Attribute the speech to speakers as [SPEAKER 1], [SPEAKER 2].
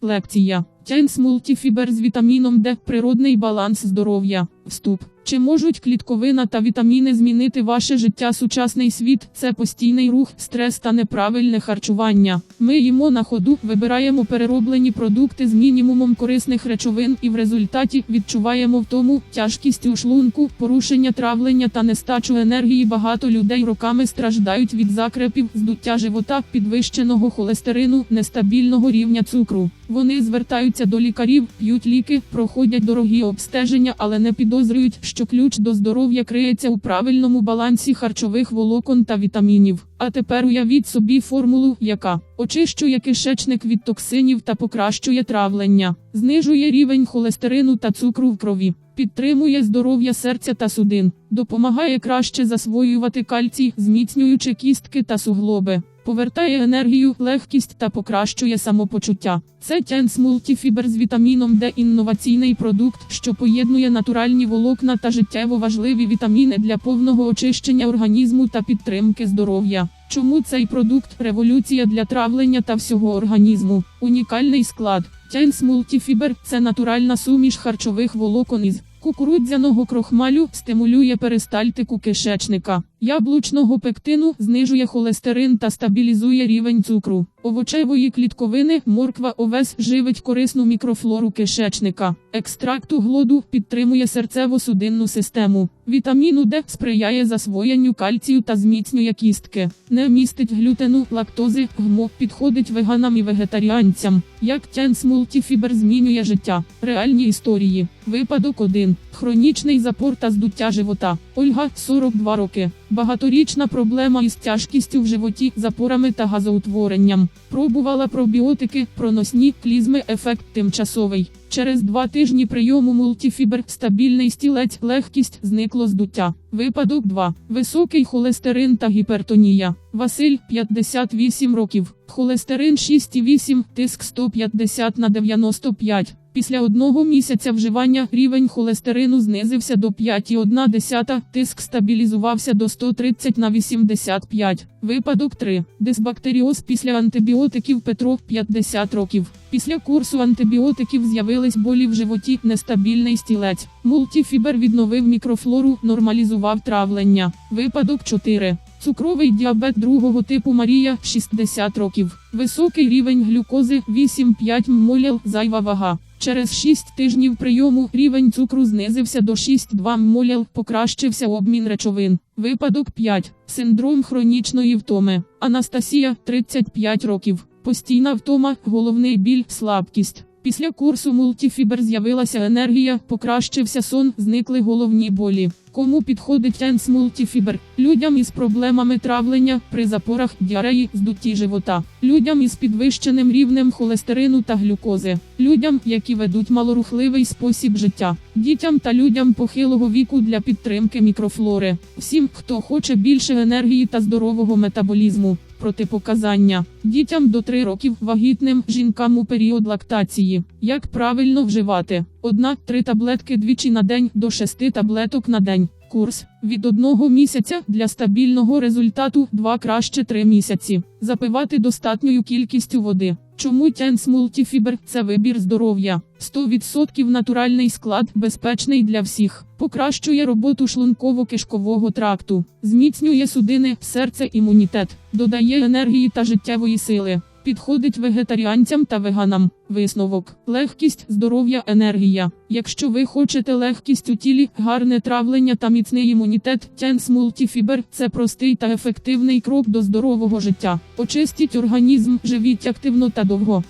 [SPEAKER 1] Лекція. Тянс мультифібер з вітаміном Д. Природний баланс здоров'я. Вступ. Чи можуть клітковина та вітаміни змінити ваше життя? Сучасний світ це постійний рух, стрес та неправильне харчування. Ми їмо на ходу, вибираємо перероблені продукти з мінімумом корисних речовин і в результаті відчуваємо втому, тяжкість у шлунку, порушення травлення та нестачу енергії. Багато людей роками страждають від закрепів, здуття живота, підвищеного холестерину, нестабільного рівня цукру. Вони звертаються до лікарів, п'ють ліки, проходять дорогі обстеження, але не підозрюють, що ключ до здоров'я криється у правильному балансі харчових волокон та вітамінів. А тепер уявіть собі формулу, яка очищує кишечник від токсинів та покращує травлення, знижує рівень холестерину та цукру в крові. Підтримує здоров'я серця та судин, допомагає краще засвоювати кальцій, зміцнюючи кістки та суглоби, повертає енергію, легкість та покращує самопочуття. Це Тенс мультифібер з вітаміном Д інноваційний продукт, що поєднує натуральні волокна та життєво важливі вітаміни для повного очищення організму та підтримки здоров'я. Чому цей продукт революція для травлення та всього організму? Унікальний склад. Тянс мультифібер це натуральна суміш харчових волокон із кукурудзяного крохмалю, стимулює перистальтику кишечника, яблучного пектину, знижує холестерин та стабілізує рівень цукру. Овочевої клітковини, морква овес живить корисну мікрофлору кишечника. Екстракту глоду підтримує серцево-судинну систему. Вітаміну Д сприяє засвоєнню кальцію та зміцнює кістки. Не містить глютену, лактози, гмо, підходить веганам і вегетаріанцям. Як Тянс мультифібер змінює життя. Реальні історії. Випадок 1. Хронічний запор та здуття живота. Ольга, 42 роки. Багаторічна проблема із тяжкістю в животі, запорами та газоутворенням. Пробувала пробіотики, проносні, клізми, ефект тимчасовий. Через два тижні прийому мультифібер, стабільний стілець, легкість, зникло здуття. Випадок 2. Високий холестерин та гіпертонія. Василь, 58 років. Холестерин 6,8, тиск 150 на 95. Після одного місяця вживання рівень холестерину знизився до 5,1, тиск стабілізувався до 130 на 85. Випадок 3. Дисбактеріоз після антибіотиків Петро 50 років. Після курсу антибіотиків з'явились болі в животі, нестабільний стілець. Мультифібер відновив мікрофлору, нормалізував травлення. Випадок 4. Цукровий діабет другого типу Марія 60 років. Високий рівень глюкози 8,5 моліл, зайва вага. Через 6 тижнів прийому рівень цукру знизився до 6,2 моліл, покращився обмін речовин. Випадок 5. Синдром хронічної втоми. Анастасія 35 років. Постійна втома, головний біль, слабкість. Після курсу мультифібер з'явилася енергія, покращився сон, зникли головні болі. Кому підходить Тенс мультифібер? Людям із проблемами травлення, при запорах, діареї, здутті живота, людям із підвищеним рівнем холестерину та глюкози, людям, які ведуть малорухливий спосіб життя, дітям та людям похилого віку для підтримки мікрофлори, всім, хто хоче більше енергії та здорового метаболізму. Протипоказання дітям до 3 років вагітним жінкам у період лактації. Як правильно вживати? Одна-три таблетки двічі на день до 6 таблеток на день. Курс від одного місяця для стабільного результату 2 краще 3 місяці. Запивати достатньою кількістю води. Чому Тянс мультифібер це вибір здоров'я? 100% натуральний склад, безпечний для всіх. Покращує роботу шлунково-кишкового тракту, зміцнює судини, серце, імунітет, додає енергії та життєвої сили. Підходить вегетаріанцям та веганам. Висновок, легкість, здоров'я, енергія. Якщо ви хочете легкість у тілі, гарне травлення та міцний імунітет, Тенс Мультіфібер це простий та ефективний крок до здорового життя. Очистіть організм, живіть активно та довго.